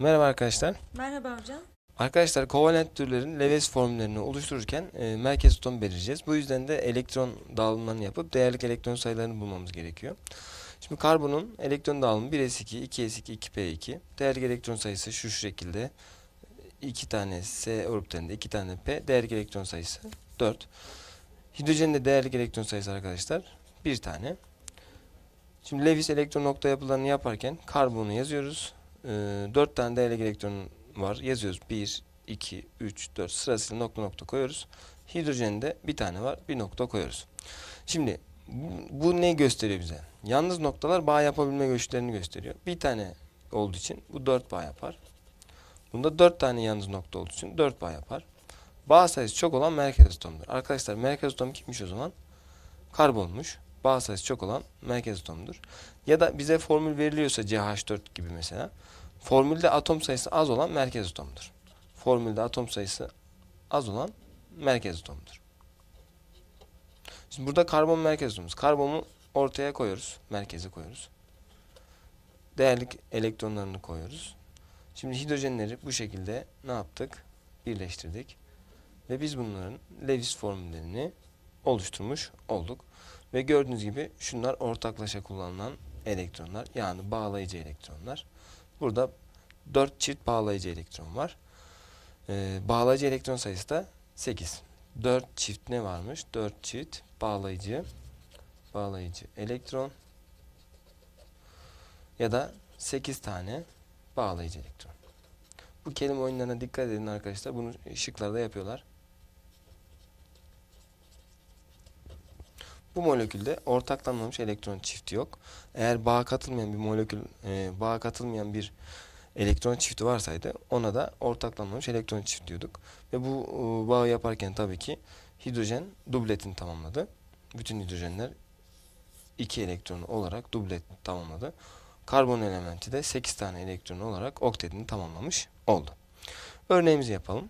Merhaba arkadaşlar. Merhaba hocam. Arkadaşlar kovalent türlerin Lewis formüllerini oluştururken e, merkez atom belirleyeceğiz. Bu yüzden de elektron dağılımlarını yapıp değerlik elektron sayılarını bulmamız gerekiyor. Şimdi karbonun elektron dağılımı 1s2, 2s2, 2p2. Değerlik elektron sayısı şu şekilde. 2 tane s orbitlerinde 2 tane p. Değerlik elektron sayısı 4. Hidrojenin de değerlik elektron sayısı arkadaşlar 1 tane. Şimdi Lewis elektron nokta yapılarını yaparken karbonu yazıyoruz. Ee, 4 tane değerlik elektron var. Yazıyoruz. 1, 2, 3, 4 sırasıyla nokta nokta koyuyoruz. Hidrojeninde bir tane var. Bir nokta koyuyoruz. Şimdi bu, bu ne gösteriyor bize? Yalnız noktalar bağ yapabilme güçlerini gösteriyor. Bir tane olduğu için bu 4 bağ yapar. Bunda 4 tane yalnız nokta olduğu için 4 bağ yapar. Bağ sayısı çok olan merkez atomdur. Arkadaşlar merkez atom kimmiş o zaman? Karbonmuş. Bağ sayısı çok olan merkez atomdur. Ya da bize formül veriliyorsa CH4 gibi mesela. Formülde atom sayısı az olan merkez atomdur. Formülde atom sayısı az olan merkez atomdur. Şimdi burada karbon merkez atomumuz. Karbonu ortaya koyuyoruz. Merkeze koyuyoruz. Değerlik elektronlarını koyuyoruz. Şimdi hidrojenleri bu şekilde ne yaptık? Birleştirdik. Ve biz bunların Lewis formüllerini oluşturmuş olduk. Ve gördüğünüz gibi şunlar ortaklaşa kullanılan elektronlar. Yani bağlayıcı elektronlar. Burada 4 çift bağlayıcı elektron var. Ee, bağlayıcı elektron sayısı da 8. 4 çift ne varmış? 4 çift bağlayıcı bağlayıcı elektron ya da 8 tane bağlayıcı elektron. Bu kelime oyunlarına dikkat edin arkadaşlar. Bunu şıklarda yapıyorlar. Bu molekülde ortaklanmamış elektron çifti yok. Eğer bağa katılmayan bir molekül, e, bağa katılmayan bir elektron çifti varsaydı ona da ortaklanmamış elektron çift diyorduk. Ve bu e, bağı yaparken tabii ki hidrojen dubletini tamamladı. Bütün hidrojenler 2 elektron olarak dublet tamamladı. Karbon elementi de 8 tane elektron olarak oktetini tamamlamış oldu. Örneğimizi yapalım.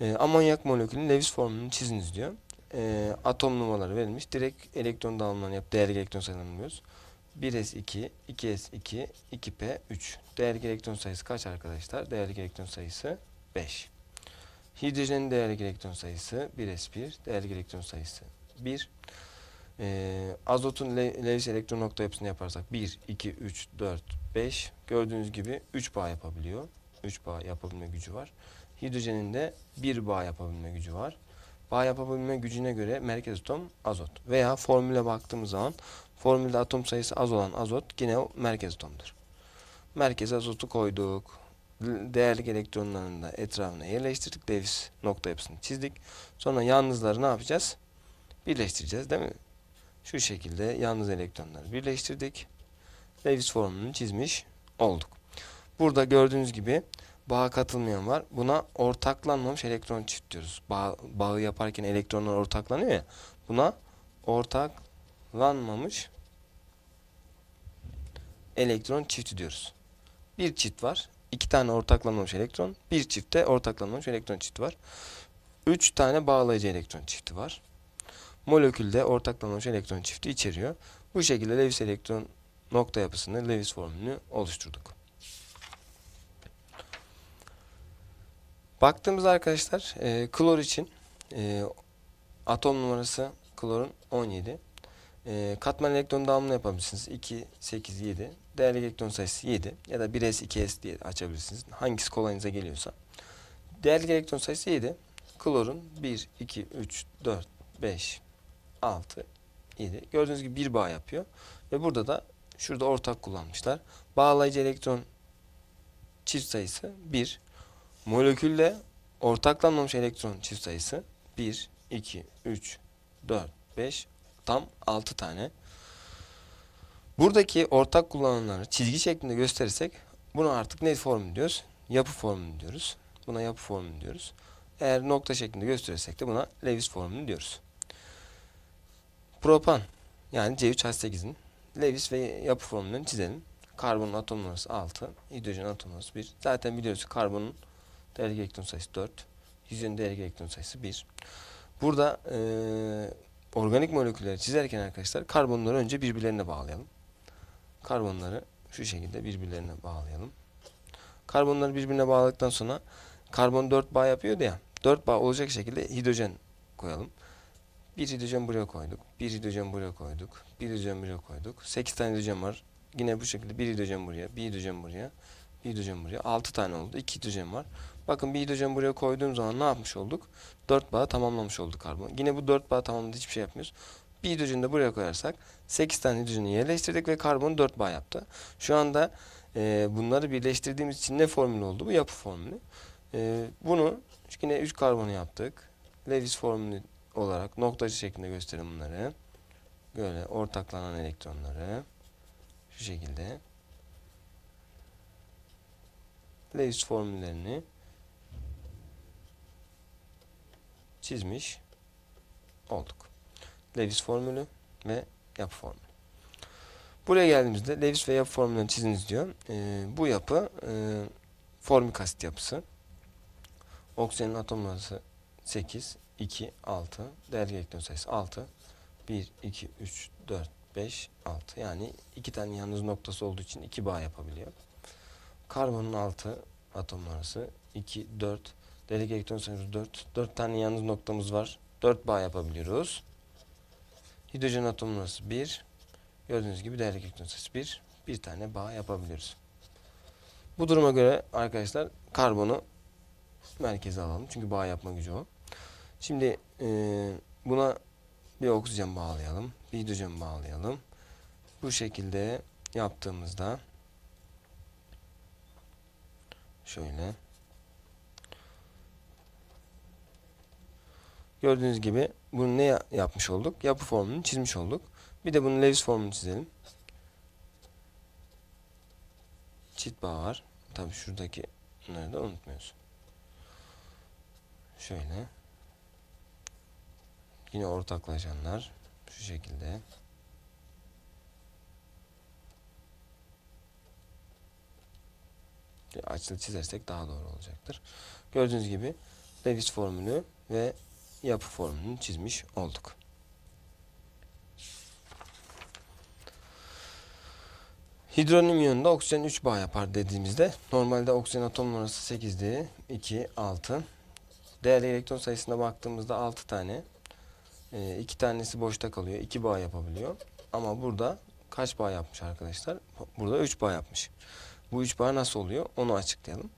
E, amonyak molekülünün Lewis formülünü çiziniz diyor e, atom numaraları verilmiş. Direkt elektron dağılımlarını yap. Değerli elektron sayılarını buluyoruz. 1s2, 2s2, 2p3. Değerli elektron sayısı kaç arkadaşlar? Değerli elektron sayısı 5. Hidrojenin değerli elektron sayısı 1s1. Değerli elektron sayısı 1. E, azotun Le Lewis elektron nokta yapısını yaparsak 1, 2, 3, 4, 5. Gördüğünüz gibi 3 bağ yapabiliyor. 3 bağ yapabilme gücü var. Hidrojenin de 1 bağ yapabilme gücü var. Bağ yapabilme gücüne göre merkez atom azot. Veya formüle baktığımız zaman formülde atom sayısı az olan azot yine merkez atomdur. Merkez azotu koyduk. Değerli elektronlarını da etrafına yerleştirdik. Lewis nokta yapısını çizdik. Sonra yalnızları ne yapacağız? Birleştireceğiz değil mi? Şu şekilde yalnız elektronları birleştirdik. Lewis formülünü çizmiş olduk. Burada gördüğünüz gibi bağa katılmayan var. Buna ortaklanmamış elektron çift diyoruz. Bağ, bağı yaparken elektronlar ortaklanıyor ya. Buna ortaklanmamış elektron çifti diyoruz. Bir çift var. iki tane ortaklanmamış elektron. Bir çiftte ortaklanmamış elektron çifti var. Üç tane bağlayıcı elektron çifti var. Molekülde ortaklanmamış elektron çifti içeriyor. Bu şekilde Lewis elektron nokta yapısını, Lewis formülünü oluşturduk. Baktığımızda arkadaşlar e, klor için e, atom numarası klorun 17. E, katman elektron dağılımını yapabilirsiniz. 2, 8, 7. Değerli elektron sayısı 7 ya da 1s, 2s diye açabilirsiniz. Hangisi kolayınıza geliyorsa. Değerli elektron sayısı 7. Klorun 1, 2, 3, 4, 5, 6, 7. Gördüğünüz gibi bir bağ yapıyor. Ve burada da şurada ortak kullanmışlar. Bağlayıcı elektron çift sayısı 1. Molekülde ortaklanmamış elektron çift sayısı 1, 2, 3, 4, 5 tam 6 tane. Buradaki ortak kullananları çizgi şeklinde gösterirsek bunu artık ne formül diyoruz? Yapı formülü diyoruz. Buna yapı formülü diyoruz. Eğer nokta şeklinde gösterirsek de buna Lewis formülü diyoruz. Propan yani C3H8'in Lewis ve yapı formüllerini çizelim. Karbonun atom numarası 6, hidrojen atom numarası 1. Zaten biliyoruz karbonun değerli elektron sayısı 4. Hidrojenin değerli elektron sayısı 1. Burada e, organik molekülleri çizerken arkadaşlar karbonları önce birbirlerine bağlayalım. Karbonları şu şekilde birbirlerine bağlayalım. Karbonları birbirine bağladıktan sonra karbon 4 bağ yapıyordu ya. 4 bağ olacak şekilde hidrojen koyalım. Bir hidrojen buraya koyduk. Bir hidrojen buraya koyduk. Bir hidrojen buraya koyduk. 8 tane hidrojen var. Yine bu şekilde bir hidrojen buraya, bir hidrojen buraya, hidrojen buraya. 6 tane oldu. 2 hidrojen var. Bakın bir hidrojen buraya koyduğum zaman ne yapmış olduk? 4 bağı tamamlamış olduk karbon. Yine bu 4 bağ tamamladı hiçbir şey yapmıyoruz. Bir hidrojeni de buraya koyarsak 8 tane hidrojeni yerleştirdik ve karbon 4 bağ yaptı. Şu anda e, bunları birleştirdiğimiz için ne formülü oldu? Bu yapı formülü. E, bunu yine 3 karbonu yaptık. Lewis formülü olarak noktacı şeklinde gösterelim bunları. Böyle ortaklanan elektronları şu şekilde Lewis formüllerini çizmiş olduk. Lewis formülü ve yapı formülü. Buraya geldiğimizde Lewis ve yapı formüllerini çiziniz diyor. Ee, bu yapı e, formik asit yapısı. Oksijenin atom numarası 8, 2, 6. Değerli elektron sayısı 6. 1, 2, 3, 4, 5, 6. Yani iki tane yalnız noktası olduğu için iki bağ yapabiliyor. Karbonun 6 atom numarası 2, 4. Değerli elektron sayımız 4. 4 tane yalnız noktamız var. 4 bağ yapabiliyoruz. Hidrojen atom numarası 1. Gördüğünüz gibi değerli elektron sayısı 1. Bir tane bağ yapabiliyoruz. Bu duruma göre arkadaşlar karbonu merkeze alalım. Çünkü bağ yapma gücü o. Şimdi eee, buna bir oksijen bağlayalım. Bir hidrojen bağlayalım. Bu şekilde yaptığımızda şöyle gördüğünüz gibi bunu ne ya- yapmış olduk? Yapı formülünü çizmiş olduk. Bir de bunun Lewis formülünü çizelim. Çift bağ var. Tabi şuradaki bunları da unutmuyoruz. Şöyle. Yine ortaklaşanlar şu şekilde. Açılı çizersek daha doğru olacaktır. Gördüğünüz gibi Lewis formülü ve yapı formülünü çizmiş olduk. Hidronim yönünde oksijen 3 bağ yapar dediğimizde normalde oksijen atom numarası 8'di. 2, 6. Değerli elektron sayısına baktığımızda 6 tane. 2 tanesi boşta kalıyor. 2 bağ yapabiliyor. Ama burada kaç bağ yapmış arkadaşlar? Burada 3 bağ yapmış. Bu 3 bağ nasıl oluyor? Onu açıklayalım.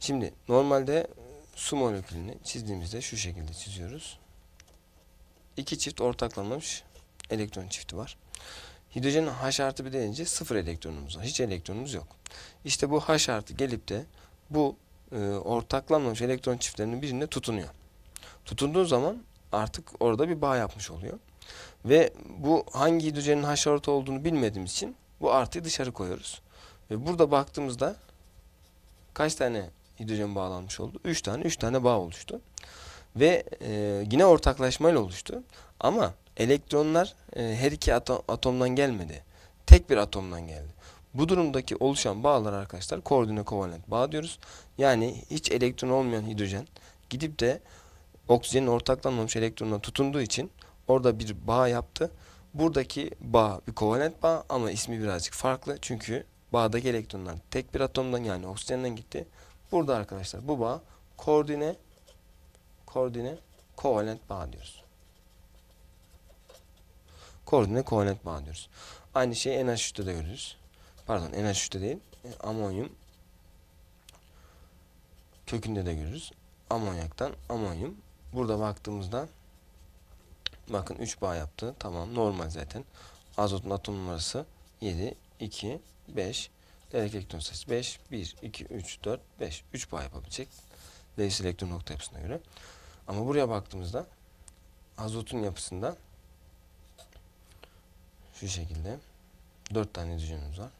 Şimdi normalde su molekülünü çizdiğimizde şu şekilde çiziyoruz. İki çift ortaklanmış elektron çifti var. Hidrojenin H artı bir deyince sıfır elektronumuz var. Hiç elektronumuz yok. İşte bu H artı gelip de bu e, ortaklanmamış elektron çiftlerinin birine tutunuyor. Tutunduğu zaman artık orada bir bağ yapmış oluyor. Ve bu hangi hidrojenin H artı olduğunu bilmediğimiz için bu artıyı dışarı koyuyoruz. Ve burada baktığımızda kaç tane hidrojen bağlanmış oldu? 3 tane, 3 tane bağ oluştu. Ve e, yine ortaklaşmayla oluştu. Ama elektronlar e, her iki atom, atomdan gelmedi. Tek bir atomdan geldi. Bu durumdaki oluşan bağlar arkadaşlar koordine kovalent bağ diyoruz. Yani hiç elektron olmayan hidrojen gidip de oksijenin ortaklanmamış elektronuna tutunduğu için orada bir bağ yaptı. Buradaki bağ bir kovalent bağ ama ismi birazcık farklı. Çünkü bağdaki elektronlar tek bir atomdan yani oksijenden gitti. Burada arkadaşlar bu bağ koordine koordine kovalent bağ diyoruz. Koordine kovalent bağ diyoruz. Aynı şeyi NH3'te de görürüz. Pardon NH3'te değil. e, Amonyum kökünde de görürüz. Amonyaktan amonyum. Burada baktığımızda bakın 3 bağ yaptı. Tamam normal zaten. Azotun atom numarası 7, 2, 5. Değerlik elektron sayısı 5, 1, 2, 3, 4, 5. 3 bağ yapabilecek. Lewis elektron nokta yapısına göre. Ama buraya baktığımızda azotun yapısında şu şekilde 4 tane hidrojenimiz var.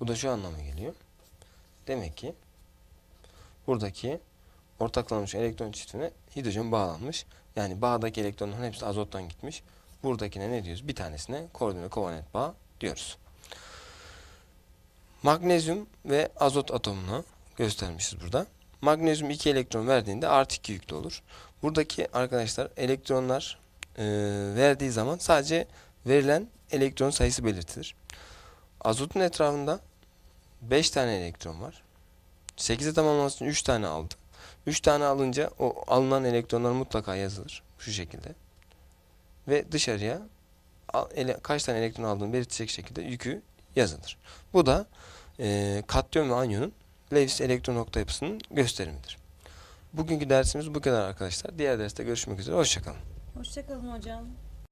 Bu da şu anlama geliyor. Demek ki buradaki ortaklanmış elektron çiftine hidrojen bağlanmış. Yani bağdaki elektronların hepsi azottan gitmiş. Buradakine ne diyoruz? Bir tanesine koordine kovalent bağ diyoruz. Magnezyum ve azot atomunu göstermişiz burada. Magnezyum 2 elektron verdiğinde artı 2 yüklü olur. Buradaki arkadaşlar elektronlar e, verdiği zaman sadece verilen elektron sayısı belirtilir. Azotun etrafında 5 tane elektron var. 8'e tamamlaması için 3 tane aldı. 3 tane alınca o alınan elektronlar mutlaka yazılır. Şu şekilde. Ve dışarıya ele- kaç tane elektron aldığını belirtecek şekilde yükü yazılır. Bu da e, katyon ve anyonun Lewis elektron nokta yapısının gösterimidir. Bugünkü dersimiz bu kadar arkadaşlar. Diğer derste görüşmek üzere. Hoşçakalın. Hoşçakalın hocam.